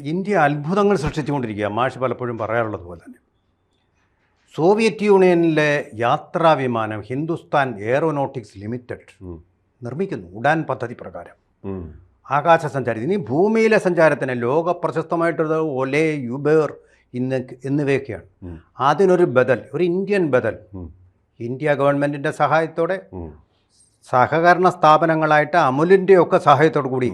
India അത്ഭുതങ്ങൾ സൃഷ്ടിച്ചുകൊണ്ടിരിക്കുക മാഷ് പലപ്പോഴും പറയാറുള്ളത് പോലെ തന്നെ. സോവിയറ്റ് യൂണിയനിലെ യാത്രാ വിമാനം ഹിന്ദുസ്ഥാൻ എയറോനോട്ടിക്സ് ലിമിറ്റഡ് നിർമ്മിക്കുന്നു. ഉഡാൻ പദ്ധതി പ്രകാരം. ആകാശ സഞ്ചാരി ഇനി ഭൂമിയിലെ സഞ്ചാരത്തിന് ലോക പ്രശസ്തമായിട്ടുള്ളത് ഒലെ യുബേർ ഇന്ന് എന്നിവയൊക്കെയാണ്. അതിനൊരു ബദൽ ഒരു ഇന്ത്യൻ ബദൽ. ഇന്ത്യ ഗവൺമെന്റിന്റെ സഹായത്തോടെ. സഹകരണ സ്ഥാപനങ്ങളായിട്ട് അമുലിന്റെ ഒക്കെ സഹായത്തോടു കൂടി.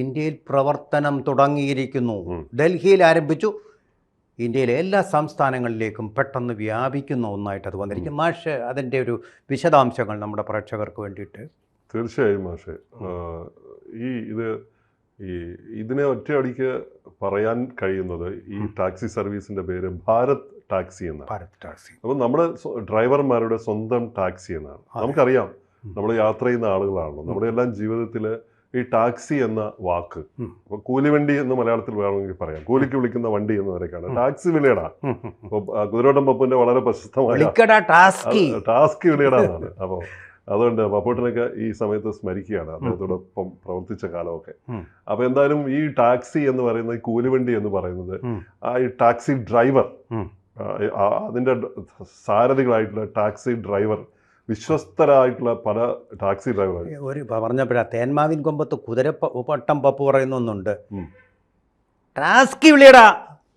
ഇന്ത്യയിൽ പ്രവർത്തനം തുടങ്ങിയിരിക്കുന്നു. ഡൽഹിയിൽ ആരംഭിച്ചു. ഇന്ത്യയിലെ എല്ലാ സംസ്ഥാനങ്ങളിലേക്കും പെട്ടെന്ന് വ്യാപിക്കുന്ന ഒന്നായിട്ട് അത് വന്നിരിക്കും. മാഷ് അതിന്റെ ഒരു വിശദാംശങ്ങൾ നമ്മുടെ പ്രേക്ഷകർക്ക് വേണ്ടിയിട്ട്. തീർച്ചയായും മാഷെ. ഈ ഇത് ഈ ഇതിനെ ഒറ്റയടിക്ക് പറയാൻ കഴിയുന്നത് ഈ ടാക്സി സർവീസിന്റെ പേര് ഭാരത് ടാക്സി എന്നാണ്. ഭാരത് ടാക്സി. അപ്പോൾ നമ്മുടെ ഡ്രൈവർമാരുടെ സ്വന്തം ടാക്സി എന്നാണ്. നമുക്കറിയാം. നമ്മൾ യാത്ര ചെയ്യുന്ന ആളുകളാണല്ലോ. നമ്മുടെ എല്ലാം ജീവിതത്തിൽ ഈ ടാക്സി എന്ന വാക്ക്. അപ്പൊ കൂലിവണ്ടി എന്ന് മലയാളത്തിൽ വേണമെങ്കിൽ പറയാം. കൂലിക്ക് വിളിക്കുന്ന വണ്ടി എന്ന നിലയ്ക്കാണ് ടാക്സി. അപ്പോൾ കുതിരോട്ടം പപ്പുവിന്റെ വളരെ പ്രശസ്തമായ ടാസ്കി. ടാസ്ക് വിളിയടാന്നാണ് അപ്പോൾ അതുകൊണ്ട് പപ്പോട്ടിനൊക്കെ ഈ സമയത്ത് സ്മരിക്കുകയാണ് അദ്ദേഹത്തോടൊപ്പം പ്രവർത്തിച്ച കാലമൊക്കെ. അപ്പൊ എന്തായാലും ഈ ടാക്സി എന്ന് പറയുന്നത് ഈ കൂലിവണ്ടി എന്ന് പറയുന്നത് ആ ഈ ടാക്സി ഡ്രൈവർ അതിന്റെ സാരഥികളായിട്ടുള്ള ടാക്സി ഡ്രൈവർ വിശ്വസ്തരായിട്ടുള്ള പല ടാക്സി ഡ്രൈവർമാർ ഒരു പറഞ്ഞപ്പോഴാ തേന്മാവിൻ കൊമ്പത്ത് കുതിര പട്ടം പപ്പ് പറയുന്ന ഒന്നുണ്ട്. ടാസ്കി വിളിയടാ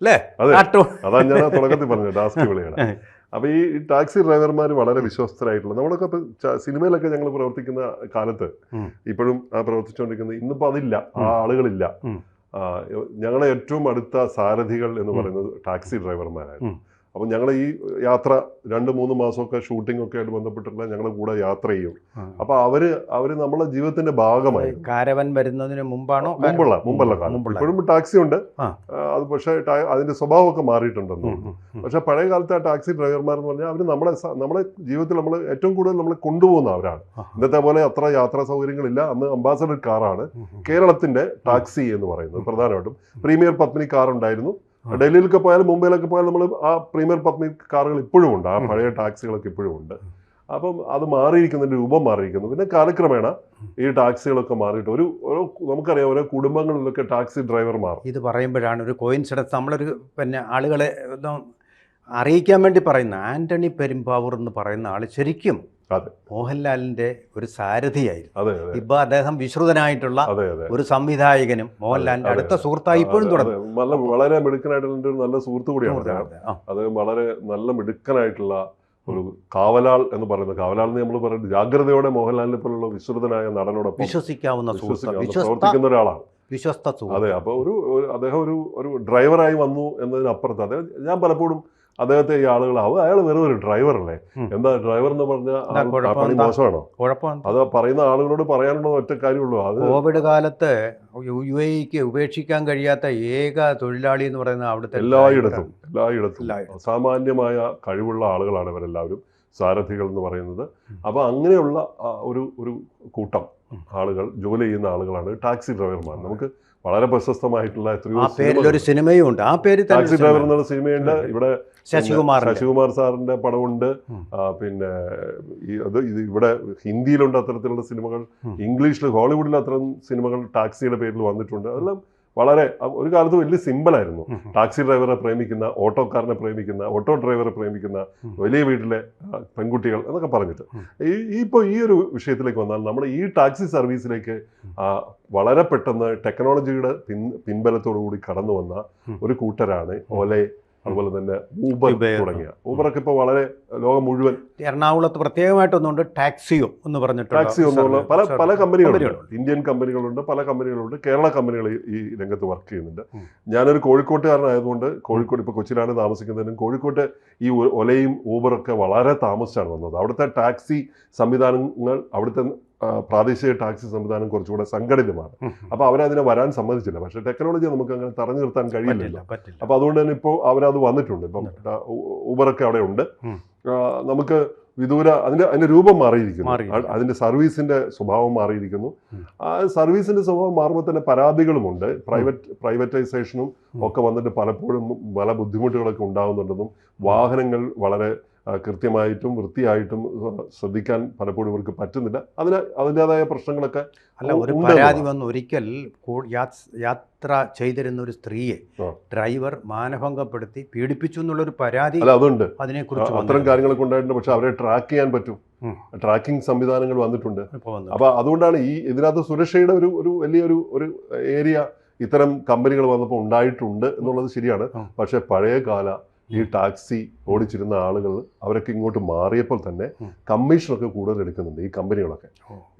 അല്ലേ? അതെ. ഞാൻ തുടക്കത്തിൽ പറഞ്ഞത് ടാസ്കി വിളിയടാ. അപ്പോൾ ഈ ടാക്സി ഡ്രൈവർമാർ വളരെ വിശ്വസ്തരായിട്ടുള്ള നമ്മളൊക്കെ ഇപ്പോൾ സിനിമയിലൊക്കെ ഞങ്ങൾ പ്രവർത്തിക്കുന്ന കാലത്ത് ഇപ്പോഴും ആ പ്രവർത്തിച്ചുകൊണ്ടിരിക്കുന്നത് ഇന്നിപ്പോ അതില്ല ആ ആളുകളില്ല. ഞങ്ങളെ ഏറ്റവും അടുത്ത സാരഥികൾ എന്ന് പറയുന്നത് ടാക്സി ഡ്രൈവർമാരായിരുന്നു. അപ്പം ഞങ്ങൾ ഈ യാത്ര രണ്ട് മൂന്ന് മാസമൊക്കെ ഷൂട്ടിംഗ് ഒക്കെ ആയിട്ട് ബന്ധപ്പെട്ടുള്ള ഞങ്ങൾ കൂടെ യാത്ര ചെയ്യും. അപ്പോൾ അവർ അവർ നമ്മളെ ജീവിതത്തിന്റെ ഭാഗമായി കാരവൻ വരുന്നതിന് മുമ്പാണോ? മുമ്പുള്ള മുമ്പുള്ള കാലം. ഇപ്പോഴും ടാക്സി ഉണ്ട്. അത് പക്ഷേ അതിന്റെ സ്വഭാവമൊക്കെ മാറിയിട്ടുണ്ടെന്ന്. പക്ഷെ പഴയ കാലത്തെ ആ ടാക്സി ഡ്രൈവർമാർ എന്ന് പറഞ്ഞാൽ അവർ നമ്മളെ നമ്മളെ ജീവിതത്തിൽ നമ്മൾ ഏറ്റവും കൂടുതൽ നമ്മളെ കൊണ്ടുപോകുന്ന അവരാണ്. ഇന്നത്തെ പോലെ അത്ര യാത്രാ സൗകര്യങ്ങളില്ല. അന്ന് അംബാസഡർ കാറാണ്. കേരളത്തിന്റെ ടാക്സി എന്ന് പറയുന്നത് പ്രധാനമായിട്ടും. പ്രീമിയർ പത്മിനി കാർ ഉണ്ടായിരുന്നു. ഡൽഹിയിലൊക്കെ പോയാലും മുംബൈയിലൊക്കെ പോയാലും നമ്മൾ ആ പ്രീമിയർ പത്നി കാറുകൾ ഇപ്പോഴും ഉണ്ട് ആ പഴയ ടാക്സികളൊക്കെ ഇപ്പോഴും ഉണ്ട്. അപ്പം അത് മാറിയിരിക്കുന്നതിന്റെ രൂപം മാറിയിരിക്കുന്നു. പിന്നെ കാലക്രമേണ ഈ ടാക്സികളൊക്കെ മാറിയിട്ട് ഒരു ഓരോ നമുക്കറിയാം ഓരോ കുടുംബങ്ങളിലൊക്കെ ടാക്സി ഡ്രൈവർ മാറും. ഇത് പറയുമ്പോഴാണ് ഒരു കോയിൻസിഡൻസ് നമ്മളൊരു പിന്നെ ആളുകളെ അറിയിക്കാൻ വേണ്ടി പറയുന്ന ആന്റണി പെരുമ്പാവൂർ എന്ന് പറയുന്ന ആൾ ശരിക്കും. മോഹൻലാലിന്റെ ഒരു സാരഥിയായിരുന്നു. ഇപ്പൊ അദ്ദേഹം വിശ്രുതനായിട്ടുള്ള ഒരു സംവിധായകനും മോഹൻലാലിന്റെ അടുത്ത സുഹൃത്തായി ഇപ്പോഴും തുടങ്ങി നല്ല വളരെ മിടുക്കനായിട്ടുള്ള ഒരു നല്ല സുഹൃത്തു കൂടിയാണ് അദ്ദേഹം. വളരെ നല്ല മിടുക്കനായിട്ടുള്ള ഒരു കാവലാൾ എന്ന് പറയുന്നത് കാവലാൾ എന്ന് നമ്മൾ പറയുന്നത് ജാഗ്രതയോടെ മോഹൻലാലിനെ പോലുള്ള വിശ്രുതനായ നടനോടൊപ്പം വിശ്വസിക്കാവുന്ന പ്രവർത്തിക്കുന്ന ഒരാളാണ്. വിശ്വസ്ത അതെ അപ്പോൾ ഒരു- അദ്ദേഹം ഒരു ഒരു ഡ്രൈവറായി വന്നു എന്നതിനപ്പുറത്ത് അദ്ദേഹം ഞാൻ പലപ്പോഴും അദ്ദേഹത്തെ ഈ ആളുകളാവും അയാൾ വെറും ഒരു ഡ്രൈവറല്ലേ. എന്താ ഡ്രൈവർ എന്ന് പറഞ്ഞാൽ പണി? മോശമാണോ? അത് പറയുന്ന ആളുകളോട് പറയാനുള്ള ഒറ്റ കാര്യമുള്ളൂ? അത് കോവിഡ് കാലത്ത് യു എക്ക് ഉപേക്ഷിക്കാൻ കഴിയാത്ത ഏക തൊഴിലാളി എന്ന് പറയുന്നത് അവിടുത്തെ എല്ലായിടത്തും എല്ലായിടത്തും. അസാമാന്യമായ കഴിവുള്ള ആളുകളാണ് ഇവരെല്ലാവരും. സാരഥികൾ എന്ന് പറയുന്നത്. അപ്പൊ അപ്പോൾ അങ്ങനെയുള്ള ഒരു ഒരു കൂട്ടം ആളുകൾ ജോലി ചെയ്യുന്ന ആളുകളാണ് ടാക്സി ഡ്രൈവർമാർ. നമുക്ക് വളരെ പ്രശസ്തമായിട്ടുള്ള എത്രയോ സിനിമയുണ്ട്. ആ പേര് ടാക്സി ഡ്രൈവർ എന്നുള്ള സിനിമയുണ്ട്. ഇവിടെ ശശികുമാർ ശശികുമാർ സാറിന്റെ പടമുണ്ട്. പിന്നെ അത് ഇത് ഇവിടെ ഹിന്ദിയിലുണ്ട് അത്തരത്തിലുള്ള സിനിമകൾ. ഇംഗ്ലീഷിൽ ഹോളിവുഡിൽ അത്തരം സിനിമകൾ ടാക്സിയുടെ പേരിൽ വന്നിട്ടുണ്ട് അതെല്ലാം വളരെ ഒരു കാലത്ത് വലിയ സിമ്പിളായിരുന്നു ടാക്സി ഡ്രൈവറെ പ്രേമിക്കുന്ന ഓട്ടോക്കാരനെ പ്രേമിക്കുന്ന ഓട്ടോ ഡ്രൈവറെ പ്രേമിക്കുന്ന. വലിയ വീട്ടിലെ പെൺകുട്ടികൾ എന്നൊക്കെ പറഞ്ഞിട്ട്. ഈ ഇപ്പോൾ ഈ ഒരു വിഷയത്തിലേക്ക് വന്നാൽ നമ്മുടെ ഈ ടാക്സി സർവീസിലേക്ക് വളരെ പെട്ടെന്ന് ടെക്നോളജിയുടെ പിൻ പിൻബലത്തോടു കൂടി കടന്നു വന്ന. ഒരു കൂട്ടരാണ് ഓലെ അതുപോലെ തന്നെ ഊബർ. തുടങ്ങിയ ഊബറൊക്കെ ഇപ്പോൾ വളരെ ലോകം മുഴുവൻ എറണാകുളത്ത് പ്രത്യേകമായിട്ടൊന്നുണ്ട് ടാക്സിയോ എന്ന് പറഞ്ഞിട്ട് ടാക്സിയോ എന്നുള്ള പല പല കമ്പനികളുണ്ട്. ഇന്ത്യൻ കമ്പനികളുണ്ട് പല കമ്പനികളുണ്ട് കേരള കമ്പനികൾ ഈ- രംഗത്ത് വർക്ക് ചെയ്യുന്നുണ്ട്. ഞാനൊരു കോഴിക്കോട്ടുകാരനായതുകൊണ്ട് കോഴിക്കോട് ഇപ്പോൾ കൊച്ചിയിലാണ് താമസിക്കുന്നതിനും കോഴിക്കോട്ട് ഈ ഒലയും ഊബറൊക്കെ വളരെ താമസിച്ചാണ് വന്നത് അവിടുത്തെ ടാക്സി സംവിധാനങ്ങൾ അവിടുത്തെ പ്രാദേശിക ടാക്സി സംവിധാനം കുറച്ചുകൂടെ സംഘടിതമാണ്. അപ്പൊ അപ്പോൾ അവരതിനെ വരാൻ സമ്മതിച്ചില്ല. പക്ഷെ ടെക്നോളജി നമുക്ക് അങ്ങനെ തറഞ്ഞു നിർത്താൻ കഴിയില്ലല്ലോ. പറ്റില്ല. അപ്പോൾ അതുകൊണ്ട് തന്നെ ഇപ്പോൾ അവരത് വന്നിട്ടുണ്ട്. ഇപ്പം ഊബറൊക്കെ അവിടെ ഉണ്ട്. നമുക്ക് വിദൂര അതിന്റെ അതിന്റെ രൂപം മാറിയിരിക്കുന്നു. അതിന്റെ സർവീസിന്റെ സ്വഭാവം മാറിയിരിക്കുന്നു. ആ സർവീസിന്റെ സ്വഭാവം മാറുമ്പോൾ തന്നെ പരാതികളുമുണ്ട് പ്രൈവറ്റ് പ്രൈവറ്റൈസേഷനും ഒക്കെ വന്നിട്ട് പലപ്പോഴും പല ബുദ്ധിമുട്ടുകളൊക്കെ ഉണ്ടാകുന്നുണ്ടെന്നും വാഹനങ്ങൾ വളരെ കൃത്യമായിട്ടും വൃത്തിയായിട്ടും ശ്രദ്ധിക്കാൻ പലപ്പോഴും ഇവർക്ക് പറ്റുന്നില്ല. അതിന് അതിന്റെതായ പ്രശ്നങ്ങളൊക്കെ അല്ല ഒരു പരാതി വന്ന് ഒരിക്കൽ യാത്ര ചെയ്തിരുന്ന ഒരു സ്ത്രീയെ ഡ്രൈവർ മാനഭംഗപ്പെടുത്തി പീഡിപ്പിച്ചു എന്നുള്ളൊരു പരാതി അല്ല അതുണ്ട്. അതിനെക്കുറിച്ച് അത്തരം. കാര്യങ്ങളൊക്കെ ഉണ്ടായിട്ടുണ്ട്. പക്ഷെ അവരെ ട്രാക്ക് ചെയ്യാൻ പറ്റും. ട്രാക്കിംഗ് സംവിധാനങ്ങൾ വന്നിട്ടുണ്ട്. അപ്പോൾ അപ്പൊ അതുകൊണ്ടാണ് ഈ ഇതിനകത്ത് സുരക്ഷയുടെ ഒരു ഒരു വലിയൊരു ഒരു ഏരിയ ഇത്തരം കമ്പനികൾ വന്നപ്പോൾ ഉണ്ടായിട്ടുണ്ട് എന്നുള്ളത് ശരിയാണ്. പക്ഷെ പഴയ കാല ഈ ടാക്സി ഓടിച്ചിരുന്ന ആളുകൾ അവരൊക്കെ ഇങ്ങോട്ട് മാറിയപ്പോൾ തന്നെ. കമ്മീഷനൊക്കെ കൂടുതൽ എടുക്കുന്നുണ്ട് ഈ കമ്പനികളൊക്കെ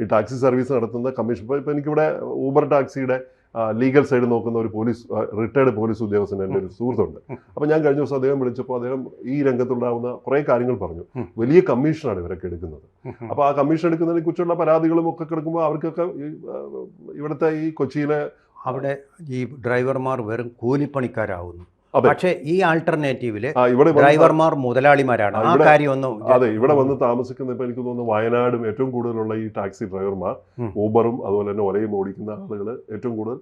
ഈ ടാക്സി സർവീസ് നടത്തുന്ന കമ്മീഷൻ ഇപ്പോൾ എനിക്കിവിടെ ഊബർ ടാക്സിയുടെ ലീഗൽ സൈഡ് നോക്കുന്ന ഒരു പോലീസ് റിട്ടയർഡ് പോലീസ് ഉദ്യോഗസ്ഥൻ എന്റെ ഒരു സുഹൃത്തുണ്ട്. അപ്പോൾ ഞാൻ കഴിഞ്ഞ ദിവസം അദ്ദേഹം വിളിച്ചപ്പോൾ അദ്ദേഹം ഈ രംഗത്തുണ്ടാകുന്ന കുറേ കാര്യങ്ങൾ പറഞ്ഞു വലിയ കമ്മീഷനാണ് ഇവരൊക്കെ എടുക്കുന്നത്. അപ്പോൾ ആ കമ്മീഷൻ എടുക്കുന്നതിനെ കുറിച്ചുള്ള പരാതികളും ഒക്കെ കിടക്കുമ്പോൾ അവർക്കൊക്കെ ഇവിടുത്തെ ഈ കൊച്ചിയിലെ അവിടെ ഈ ഡ്രൈവർമാർ വെറും കൂലിപ്പണിക്കാരാവുന്നു. പക്ഷേ ഈ ആൾട്ടർനേറ്റീവിൽ ഡ്രൈവർമാർ മുതലാളിമാരാണ് ആ, കാര്യം ഒന്നും അതെ ഇവിടെ വന്ന് താമസിക്കുന്ന ഇപ്പൊ എനിക്ക് തോന്നുന്നു വയനാടും ഏറ്റവും കൂടുതലുള്ള ഈ ടാക്സി ഡ്രൈവർമാർ. ഊബറും അതുപോലെ തന്നെ ഒരേ ഓടിക്കുന്ന ആളുകൾ ഏറ്റവും കൂടുതൽ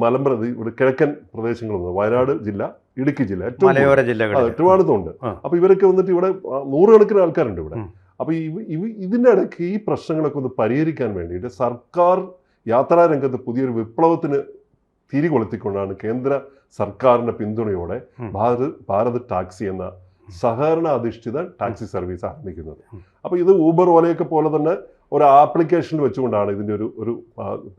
മലമ്പ്രതി ഇവിടെ കിഴക്കൻ പ്രദേശങ്ങളുണ്ട് വയനാട് ജില്ല ഇടുക്കി ജില്ല ഏറ്റവും. മലയോര ട്രിവാൻഡ്രത്തുണ്ട് ആ. അപ്പൊ ഇവരൊക്കെ വന്നിട്ട് ഇവിടെ നൂറുകണക്കിന് ആൾക്കാരുണ്ട് ഇവിടെ. അപ്പൊ ഇതിന്റെ ഇടയ്ക്ക് ഈ പ്രശ്നങ്ങളൊക്കെ ഒന്ന് പരിഹരിക്കാൻ വേണ്ടിയിട്ട് സർക്കാർ യാത്രാരംഗത്ത് പുതിയൊരു വിപ്ലവത്തിന് തിരികൊളുത്തിക്കൊണ്ടാണ് കേന്ദ്ര സർക്കാരിന്റെ പിന്തുണയോടെ. ഭാരത് ഭാരത് ടാക്സി എന്ന സഹകരണ അധിഷ്ഠിത ടാക്സി സർവീസ് ആരംഭിക്കുന്നത്. അപ്പോൾ ഇത് ഊബർ ഓലയൊക്കെ പോലെ തന്നെ ഒരു ആപ്ലിക്കേഷൻ വെച്ചുകൊണ്ടാണ് ഇതിന്റെ ഒരു ഒരു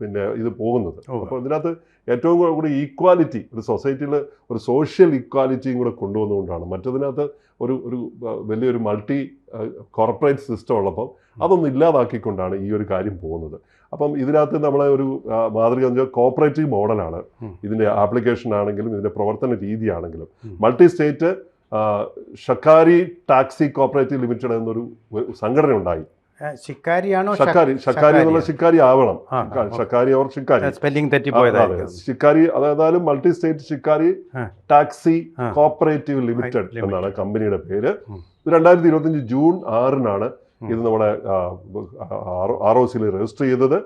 പിന്നെ ഇത് പോകുന്നത്. അപ്പോൾ ഇതിനകത്ത് ഏറ്റവും കൂടി ഈക്വാലിറ്റി ഒരു സൊസൈറ്റിയിൽ ഒരു സോഷ്യൽ ഈക്വാലിറ്റിയും കൂടെ കൊണ്ടുവന്നുകൊണ്ടാണ്. മറ്റതിനകത്ത് ഒരു ഒരു വലിയൊരു മൾട്ടി കോർപ്പറേറ്റ് സിസ്റ്റം ഉള്ളപ്പം അതൊന്നും ഇല്ലാതാക്കിക്കൊണ്ടാണ് ഈ ഒരു കാര്യം പോകുന്നത്. അപ്പം ഇതിനകത്ത് നമ്മളെ ഒരു മാതൃക എന്ന് കോപ്പറേറ്റീവ് മോഡലാണ് ഇതിന്റെ ആപ്ലിക്കേഷൻ ആണെങ്കിലും ഇതിന്റെ പ്രവർത്തന രീതിയാണെങ്കിലും. Multi state Sahakari taxi cooperative limited എന്നൊരു സംഘടന ഉണ്ടായി ശിക്കാരിയാണോ ഷക്കാരി ഷക്കാരി എന്നുള്ള ഷിക്കാരി ആവണം ആ. അവർ ഷിക്കാരി സ്പെല്ലിംഗ് അതെ തെറ്റിപ്പോയതായിരിക്കും ഷിക്കാരി അതായത് multi state Sahakari taxi. Cooperative limited. എന്നാണ് കമ്പനിയുടെ പേര്. രണ്ടായിരത്തി ഇരുപത്തിയഞ്ച് ജൂൺ ആറിനാണ്. ഇത് നമ്മുടെ ആർ ഒ സിയിൽ രജിസ്റ്റർ ചെയ്തത്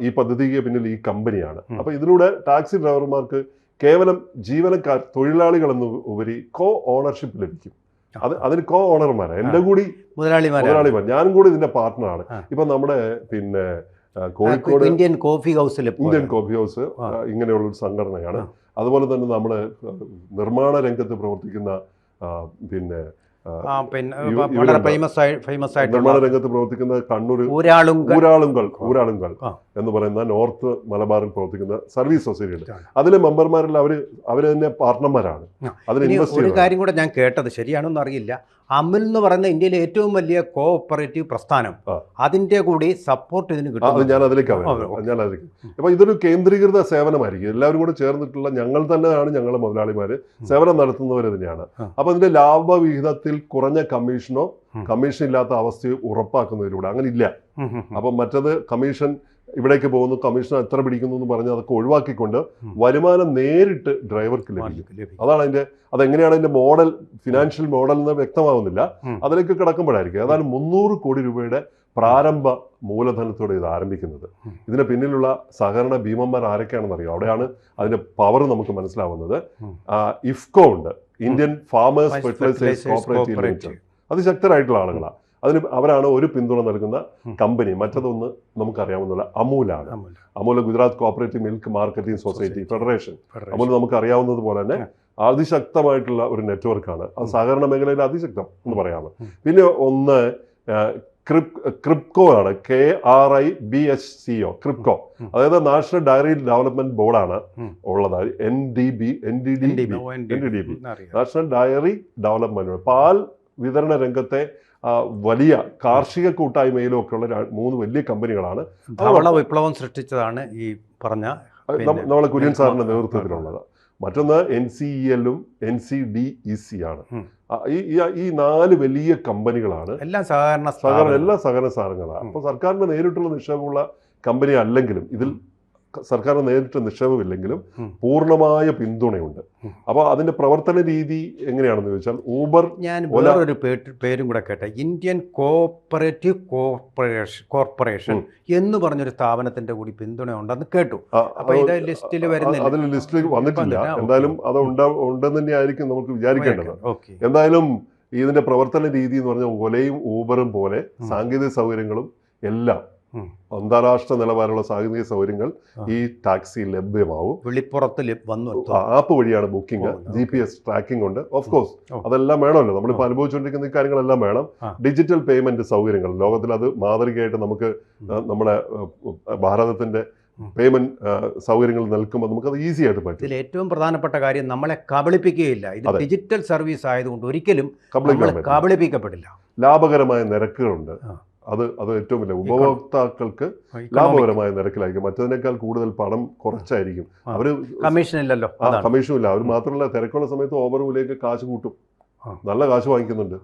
ഈ പദ്ധതിക്ക് പിന്നിൽ ഈ കമ്പനിയാണ്. അപ്പൊ ഇതിലൂടെ ടാക്സി ഡ്രൈവർമാർക്ക് കേവലം ജീവനക്കാർ തൊഴിലാളികൾ എന്ന് ഉപരി കോ ഓണർഷിപ്പ് ലഭിക്കും അത് അതിന് കോ ഓണർമാരാണ് എന്റെ കൂടി മുതലാളിമാരാണ്. മുതലാളിമാർ. ഞാനും കൂടി ഇതിന്റെ പാർട്ട്ണറാണ് ആണ്. ഇപ്പൊ നമ്മുടെ പിന്നെ കോഴിക്കോട് ഇന്ത്യൻ കോഫി ഹൗസിൽ ഇന്ത്യൻ കോഫി ഹൗസ് ഇങ്ങനെയുള്ള ഒരു സംഘടനയാണ്. അതുപോലെ തന്നെ നമ്മുടെ നിർമ്മാണ രംഗത്ത് പ്രവർത്തിക്കുന്ന പിന്നെ പിന്നെ വളരെ ഫേമസ് ഫേമസ് ആയിട്ടുള്ള രംഗത്ത് പ്രവർത്തിക്കുന്ന കണ്ണൂർ ഊരാളുങ്കൾ ഊരാളുങ്കൽ ഊരാളുങ്കൽ എന്ന് പറയുന്ന നോർത്ത് മലബാറിൽ പ്രവർത്തിക്കുന്ന സർവീസ് സൊസൈറ്റി ഉണ്ട്. അതിലെ മെമ്പർമാരിൽ അവർ അവർ തന്നെ പാർട്ട്ണർമാരാണ്. അതിന് ഇൻവെസ്റ്റ് ഒരു കാര്യം കൂടെ ഞാൻ കേട്ടത് ശരിയാണോന്ന് അറിയില്ല. അമുൽ എന്ന് പറയുന്ന ഇന്ത്യയിലെ ഏറ്റവും വലിയ കോഓപ്പറേറ്റീവ് പ്രസ്ഥാനം. അതിന്റെ കൂടി സപ്പോർട്ട് ഇതിന് കിട്ടും ഞാൻ അതിലേക്ക് ഞാൻ അതിലേക്ക് അപ്പൊ ഇതൊരു കേന്ദ്രീകൃത സേവനമായിരിക്കും. എല്ലാവരും കൂടെ ചേർന്നിട്ടുള്ള ഞങ്ങൾ തന്നെയാണ് ഞങ്ങളുടെ മുതലാളിമാര് സേവനം നടത്തുന്നവർ തന്നെയാണ്. അപ്പൊ അതിന്റെ ലാഭവിഹിതത്തിൽ കുറഞ്ഞ കമ്മീഷനോ. കമ്മീഷൻ ഇല്ലാത്ത അവസ്ഥയോ ഉറപ്പാക്കുന്നതിലൂടെ അങ്ങനെ ഇല്ല. അപ്പം മറ്റത് കമ്മീഷൻ ഇവിടേക്ക് പോകുന്നു കമ്മീഷൻ എത്ര പിടിക്കുന്നു എന്ന് പറഞ്ഞ് അതൊക്കെ ഒഴിവാക്കിക്കൊണ്ട് വരുമാനം നേരിട്ട് ഡ്രൈവർക്ക് ലഭിക്കും. അതാണ് അതിന്റെ അതെങ്ങനെയാണ് അതിന്റെ മോഡൽ ഫിനാൻഷ്യൽ മോഡൽ എന്ന് വ്യക്തമാവുന്നില്ല. അതിലേക്ക് കിടക്കുമ്പോഴായിരിക്കും അതാണ് മുന്നൂറ് കോടി രൂപയുടെ പ്രാരംഭ മൂലധനത്തോടെ ഇത് ആരംഭിക്കുന്നത്. ഇതിന് പിന്നിലുള്ള സഹകരണ ഭീമന്മാർ ആരൊക്കെയാണെന്ന് അറിയാം. അവിടെയാണ് അതിന്റെ പവർ നമുക്ക് മനസ്സിലാവുന്നത്. ഇഫ്കോ ഉണ്ട്. Indian farmers fertilisers cooperative. Limited. അതിശക്തരായിട്ടുള്ള ആളുകളാണ്. അതിന് അവരാണ് ഒരു പിന്തുണ നൽകുന്ന. കമ്പനി. മറ്റതൊന്ന് നമുക്കറിയാവുന്ന അമൂലാണ്. Amul Gujarat cooperative milk marketing society federation Amul നമുക്ക് അറിയാവുന്നത് പോലെ തന്നെ അതിശക്തമായിട്ടുള്ള ഒരു നെറ്റ്വർക്കാണ്. അത്. സഹകരണ മേഖലയിൽ അതിശക്തം എന്ന് പറയാമോ പിന്നെ ഒന്ന് ക്രിപ് ക്രിപ്കോ ആണ്. K R I B H C O Kribhco. അതായത് നാഷണൽ ഡയറി ഡെവലപ്മെന്റ് ബോർഡാണ്. ഉള്ളത്. N D B N D D. B N D D B national dairy development board. പാൽ വിതരണ രംഗത്തെ വലിയ കാർഷിക കൂട്ടായ്മയിലും ഒക്കെ ഉള്ള മൂന്ന് വലിയ കമ്പനികളാണ്. ധവള വിപ്ലവം സൃഷ്ടിച്ചതാണ് ഈ പറഞ്ഞ നമ്മളെ കുര്യൻ സാറിന്റെ നേതൃത്വത്തിലുള്ളത്. മറ്റൊന്ന് എൻ സി ഇ എല്ലും N C D E C ആണ്. ഈ നാല് വലിയ കമ്പനികളാണ്. എല്ലാം സഹകരണ എല്ലാ സഹകരണ സ്ഥാപനങ്ങളാണ്. അപ്പൊ അപ്പോൾ സർക്കാരിന്റെ നേരിട്ടുള്ള നിക്ഷേപമുള്ള കമ്പനി അല്ലെങ്കിലും ഇതിൽ സർക്കാർ നേരിട്ട് നിക്ഷേപമില്ലെങ്കിലും. പൂർണമായ പിന്തുണയുണ്ട്. അപ്പോൾ അതിന്റെ പ്രവർത്തന രീതി എങ്ങനെയാണെന്ന് ചോദിച്ചാൽ ഊബർ ഞാൻ ഒരു പേരും കൂടെ കേട്ടെ ഇന്ത്യൻ കോപ്പറേറ്റീവ് കോർപ്പറേഷൻ കോർപ്പറേഷൻ. എന്ന് പറഞ്ഞൊരു സ്ഥാപനത്തിന്റെ കൂടി പിന്തുണ ഉണ്ടെന്ന് കേട്ടു അപ്പോൾ ഇത് ലിസ്റ്റിൽ വരുന്നില്ല അതിൽ ലിസ്റ്റിൽ വന്നിട്ടില്ല എന്തായാലും അത് ഉണ്ടാ ഉണ്ടെന്ന് തന്നെയായിരിക്കും നമുക്ക് വിചാരിക്കേണ്ടത് എന്തായാലും ഇതിന്റെ പ്രവർത്തന രീതി എന്ന് പറഞ്ഞാൽ ഒലയും ഊബറും പോലെ. സാങ്കേതിക സൗകര്യങ്ങളും എല്ലാം. അന്താരാഷ്ട്ര നിലവാരമുള്ള സാങ്കേതിക സൗകര്യങ്ങൾ ഈ ടാക്സി ലഭ്യമാവും. വെളിപ്പുറത്ത് വന്നു ആപ്പ് വഴിയാണ് booking. G P S tracking ഉണ്ട്. ഓഫ് കോഴ്സ് അതെല്ലാം വേണമല്ലോ. നമ്മളിപ്പോൾ അനുഭവിച്ചുകൊണ്ടിരിക്കുന്ന ഈ കാര്യങ്ങളെല്ലാം വേണം. ഡിജിറ്റൽ പേയ്മെന്റ് സൗകര്യങ്ങൾ. ലോകത്തിൽ അത് മാതൃകയായിട്ട് നമുക്ക് നമ്മുടെ ഭാരതത്തിന്റെ പേയ്മെന്റ് സൗകര്യങ്ങൾ നൽകുമ്പോൾ അത് ഈസി ആയിട്ട് പറ്റും. ഇതിൽ ഏറ്റവും പ്രധാനപ്പെട്ട കാര്യം നമ്മളെ കബളിപ്പിക്കുകയില്ല. ഇത് ഡിജിറ്റൽ സർവീസ് ആയതുകൊണ്ട് ഒരിക്കലും കബളിപ്പിക്കപ്പെടില്ല. ലാഭകരമായ നിരക്കുകളുണ്ട്. അത് അത് ഏറ്റവും വലിയ ഉപഭോക്താക്കൾക്ക് ലാഭകരമായ നിരക്കിലായിരിക്കും. മറ്റതിനേക്കാൾ കൂടുതൽ പണം കുറച്ചായിരിക്കും. അവർ കമ്മീഷൻ ഇല്ലല്ലോ. കമ്മീഷനും ഇല്ല. അവർ മാത്രമല്ല തിരക്കുള്ള സമയത്ത് ഓവർ വിലയൊക്കെ കാശ് കൂട്ടും. നല്ല കാശ് വാങ്ങിക്കുന്നുണ്ട്.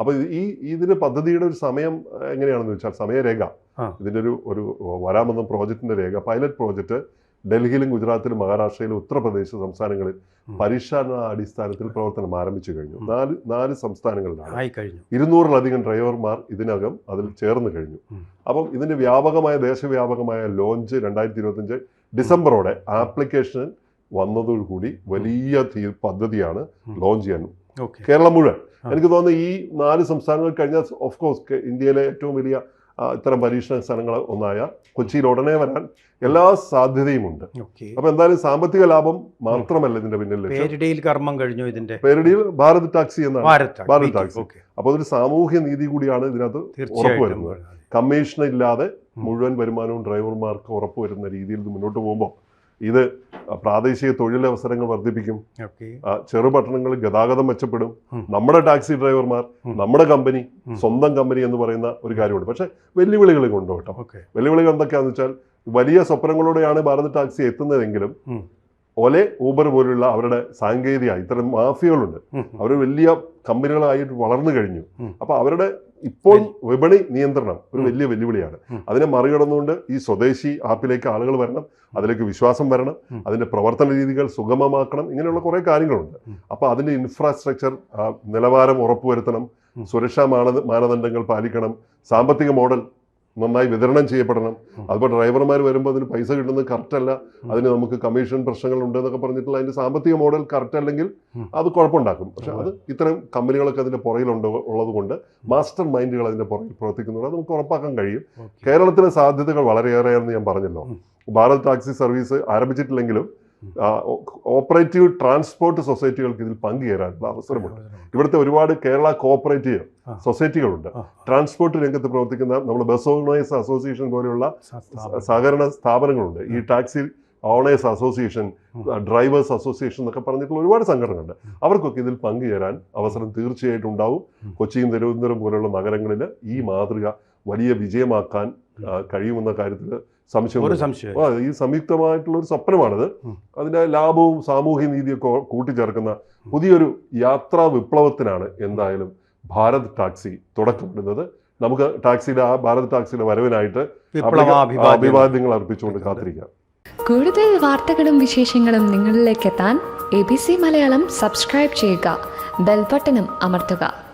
അപ്പൊ ഈ ഇതിന് പദ്ധതിയുടെ ഒരു സമയം എങ്ങനെയാണെന്ന് വെച്ചാൽ സമയരേഖ. ഇതിന്റെ ഒരു ഒരു വരാമെന്ന പ്രോജക്റ്റിന്റെ രേഖ പൈലറ്റ് പ്രോജക്റ്റ് ഡൽഹിയിലും ഗുജറാത്തിലും മഹാരാഷ്ട്രയിലും ഉത്തർപ്രദേശ് സംസ്ഥാനങ്ങളിൽ. പരിശീലന അടിസ്ഥാനത്തിൽ പ്രവർത്തനം ആരംഭിച്ചു കഴിഞ്ഞു. നാല് നാല് സംസ്ഥാനങ്ങളിലാണ്. കഴിഞ്ഞു. ഇരുന്നൂറിലധികം ഡ്രൈവർമാർ ഇതിനകം അതിൽ ചേർന്ന് കഴിഞ്ഞു. അപ്പം ഇതിന്റെ വ്യാപകമായ ദേശവ്യാപകമായ ലോഞ്ച് രണ്ടായിരത്തി ഇരുപത്തിയഞ്ച് ഡിസംബറോടെ ആപ്ലിക്കേഷൻ വന്നതോടുകൂടി വലിയ പദ്ധതിയാണ് ലോഞ്ച് ചെയ്യാൻ കേരളം മുഴുവൻ. എനിക്ക് തോന്നുന്നു ഈ നാല് സംസ്ഥാനങ്ങൾ കഴിഞ്ഞാൽ ഓഫ് കോഴ്സ് ഇന്ത്യയിലെ ഏറ്റവും വലിയ ഇത്തരം പരീക്ഷണ സ്ഥലങ്ങൾ ഒന്നായ കൊച്ചിയിൽ ഉടനെ വരാൻ എല്ലാ സാധ്യതയുമുണ്ട്. അപ്പൊ എന്തായാലും സാമ്പത്തിക ലാഭം മാത്രമല്ല ഇതിന്റെ പിന്നിൽ പേരിടയിൽ കർമ്മം കഴിഞ്ഞു ഇതിന്റെ. പേരിടയിൽ ഭാരത് ടാക്സി എന്നാണ്. ഭാരത് ടാക്സി. അപ്പൊ അപ്പോൾ അതൊരു സാമൂഹ്യ നീതി കൂടിയാണ് ഇതിനകത്ത് ഉറപ്പുവരുന്നത് വരുന്നത്. കമ്മീഷൻ ഇല്ലാതെ മുഴുവൻ വരുമാനവും ഡ്രൈവർമാർക്ക് ഉറപ്പുവരുന്ന രീതിയിൽ മുന്നോട്ട് പോകുമ്പോൾ ഇത് പ്രാദേശിക തൊഴിലവസരങ്ങൾ വർദ്ധിപ്പിക്കും. ചെറുപട്ടണങ്ങൾ ഗതാഗതം മെച്ചപ്പെടും. നമ്മുടെ ടാക്സി ഡ്രൈവർമാർ നമ്മുടെ കമ്പനി സ്വന്തം കമ്പനി എന്ന് പറയുന്ന ഒരു കാര്യമുണ്ട്. പക്ഷേ വെല്ലുവിളികൾ കൊണ്ടു കേട്ടോ. വെല്ലുവിളികൾ എന്തൊക്കെയാണെന്ന് വെച്ചാൽ വലിയ സ്വപ്നങ്ങളോടെയാണ് ഭാരത് ടാക്സി എത്തുന്നതെങ്കിലും ഒലെ ഊബർ പോലുള്ള അവരുടെ സാങ്കേതിക ഇത്തരം മാഫിയകളുണ്ട്. അവർ വലിയ കമ്പനികളായിട്ട് വളർന്നു കഴിഞ്ഞു. അപ്പൊ അവരുടെ ഇപ്പോൾ വിപണി നിയന്ത്രണം ഒരു. വലിയ വെല്ലുവിളിയാണ്. അതിനെ മറികടന്നുകൊണ്ട് ഈ സ്വദേശി ആപ്പിലേക്ക് ആളുകൾ വരണം അതിലേക്ക് വിശ്വാസം വരണം അതിന്റെ പ്രവർത്തന രീതികൾ സുഗമമാക്കണം ഇങ്ങനെയുള്ള കുറെ കാര്യങ്ങളുണ്ട്. അപ്പോൾ അപ്പൊ അതിന്റെ ഇൻഫ്രാസ്ട്രക്ചർ നിലവാരം ഉറപ്പുവരുത്തണം സുരക്ഷാ മാനദ മാനദണ്ഡങ്ങൾ പാലിക്കണം സാമ്പത്തിക മോഡൽ നന്നായി വിതരണം ചെയ്യപ്പെടണം. അതുപോലെ ഡ്രൈവർമാർ വരുമ്പോൾ അതിന് പൈസ കിട്ടുന്നത് കറക്റ്റ് അല്ല. അതിന് നമുക്ക് കമ്മീഷൻ പ്രശ്നങ്ങൾ ഉണ്ട് എന്നൊക്കെ പറഞ്ഞിട്ടുള്ള അതിന്റെ സാമ്പത്തിക മോഡൽ കറക്റ്റ് അല്ലെങ്കിൽ അത് കുഴപ്പമുണ്ടാക്കും. പക്ഷെ അത് ഇത്തരം കമ്പനികളൊക്കെ അതിന്റെ പുറകിലുണ്ട് ഉള്ളത് കൊണ്ട് മാസ്റ്റർ മൈൻഡുകൾ അതിന്റെ പുറകിൽ പ്രവർത്തിക്കുന്നുണ്ട്. നമുക്ക് ഉറപ്പാക്കാൻ കഴിയും. കേരളത്തിലെ സാധ്യതകൾ വളരെയേറെയാണെന്ന് ഞാൻ പറഞ്ഞല്ലോ. ഭാരത് ടാക്സി സർവീസ് ആരംഭിച്ചിട്ടില്ലെങ്കിലും ഓപ്പറേറ്റീവ് ട്രാൻസ്പോർട്ട് സൊസൈറ്റികൾക്ക് ഇതിൽ പങ്കുചേരാനുള്ള അവസരമുണ്ട്. ഇവിടുത്തെ ഒരുപാട് കേരള കോഓപ്പറേറ്റീവ് സൊസൈറ്റികളുണ്ട് ട്രാൻസ്പോർട്ട് രംഗത്ത് പ്രവർത്തിക്കുന്ന നമ്മൾ ബസ് ഓണേഴ്സ് അസോസിയേഷൻ പോലെയുള്ള സഹകരണ സ്ഥാപനങ്ങളുണ്ട്. ഈ taxi owners association drivers association എന്നൊക്കെ പറഞ്ഞിട്ടുള്ള ഒരുപാട് സംഘടനകളുണ്ട്. അവർക്കൊക്കെ ഇതിൽ പങ്കുചേരാൻ അവസരം തീർച്ചയായിട്ടും ഉണ്ടാവും. കൊച്ചിയും തിരുവനന്തപുരം പോലെയുള്ള നഗരങ്ങളിൽ ഈ മാതൃക വലിയ വിജയമാക്കാൻ കഴിയുമെന്ന കാര്യത്തിൽ സംശയം ഈ സംയുക്തമായിട്ടുള്ള ഒരു സ്വപ്നമാണിത്. അതിന്റെ ലാഭവും സാമൂഹ്യ നീതിയൊക്കെ കൂട്ടിച്ചേർക്കുന്ന പുതിയൊരു യാത്രാ വിപ്ലവത്തിനാണ് എന്തായാലും ഭാരത് ടാക്സി തുടക്കമിടുന്നത്. നമുക്ക് ടാക്സിയുടെ ആ ഭാരത് ടാക്സിയുടെ വരവിനായിട്ട് അഭിവാദ്യങ്ങൾ അർപ്പിച്ചുകൊണ്ട് കാത്തിരിക്കാം. കൂടുതൽ വാർത്തകളും വിശേഷങ്ങളും നിങ്ങളിലേക്ക് എത്താൻ A B C Malayalam subscribe ചെയ്യുക. ബെൽബട്ടനും അമർത്തുക.